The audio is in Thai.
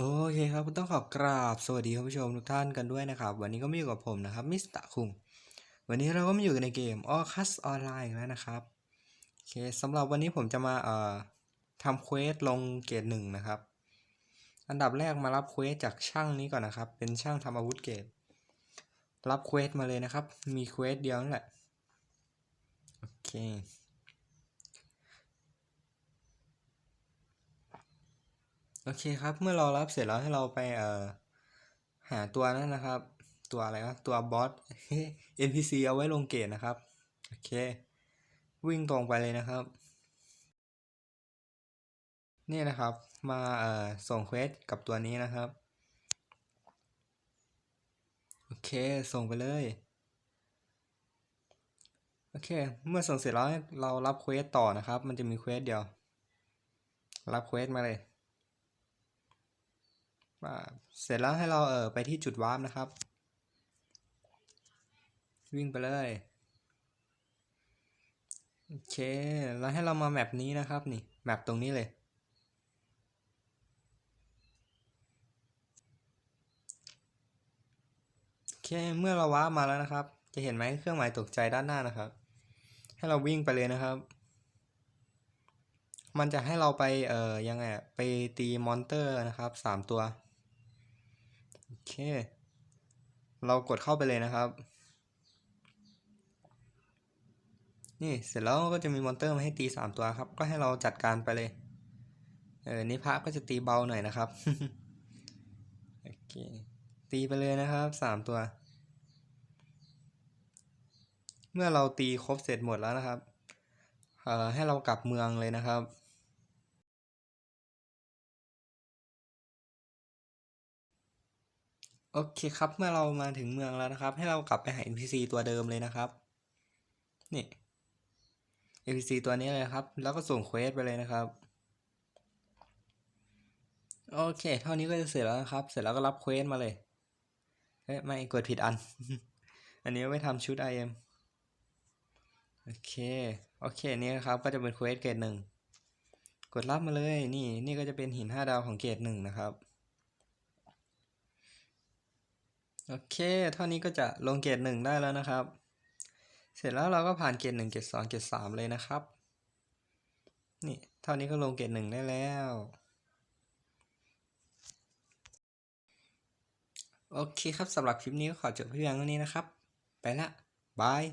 โอเคครับต้องขอกราบสวัสดีคุณผู้ชมทุกท่านกันด้วยนะครับ วันนี้ก็มาอยู่กับผมนะครับมิสตะคุงวันนี้เราก็มาอยู่กันในเกม a l c u s Online อีกแล้วนะครับโอเคสำหรับวันนี้ผมจะมาเอ่อทำเควสลงเกรดหนึ่งนะครับ อันดับแรกมารับเควสจากช่างนี้ก่อนนะครับ เป็นช่างทำอาวุธเกรดรับเควสมาเลยนะครับ มีเควสเดียวนั่นแหละโอเค โอเคครับ เมื่อเรารับเสร็จแล้วให้เราไปเอ่อหาตัวนั่นนะครับ ตัวอะไรวะตัวบอส NPC เอาไว้ลงเกตนะครับ โอเค วิ่งตรงไปเลยนะครับ นี่นะครับ มาเอ่อส่งเควสกับตัวนี้นะครับ โอเค ส่งไปเลยโอเค เมื่อส่งเสร็จแล้วเรารับเควสต่อนะครับ มันจะมีเควสเดียว รับเควสมาเลย เสร็จแล้วให้เราเออไปที่จุดวาร์ปนะครับ วิ่งไปเลยโอเค แล้วให้เรามาแมปนี้นะครับนี่แมปตรงนี้เลย โอเค เมื่อเราว้าร์ปมาแล้วนะครับ จะเห็นไหมเครื่องหมายตกใจด้านหน้านะครับ ให้เราวิ่งไปเลยนะครับ มันจะให้เราไปเอ่อยังไงไปตีมอนเตอร์นะครับสามตัว เค เรากดเข้าไปเลยนะครับ นี่เสร็จแล้วก็จะมีมอนเตอร์มาให้ตีสามตัวครับ ก็ให้เราจัดการไปเลย เออนี่พระก็จะตีเบาหน่อยนะครับ โอเค ตีไปเลยนะครับสามตัว เมื่อเราตีครบเสร็จหมดแล้วนะครับ เอ่อให้เรากลับเมืองเลยนะครับ โอเคครับเมื่อเรามาถึงเมืองแล้วนะครับ ให้เรากลับไปหา NPC ตัวเดิมเลยนะครับนี่ NPC ตัวนี้เลยครับ แล้วก็ส่งเควสไปเลยนะครับโอเค เท่านี้ก็จะเสร็จแล้วนะครับ เสร็จแล้วก็รับเควสมาเลยเอ๊ะไม่กดผิดอัน อันนี้ไม่ทำชุด IM โอเค โอเคนี่นะครับ ก็จะเป็นเควสเกรดหนึ่ง กดรับมาเลย นี่ นี่ก็จะเป็นหินห้าดาวของเกรดหนึ่งนะครับ โอเค เท่านี้ก็จะลงเกรดหนึ่งได้แล้วนะครับ เสร็จแล้วเราก็ผ่านเกรดหนึ่งเกรดสองเกรดสามเลยนะครับ นี่ เท่านี้ก็ลงเกรดหนึ่งได้แล้ว โอเคครับสำหรับคลิปนี้ก็ขอจบเพียงเท่านี้นะครับ ไปละบาย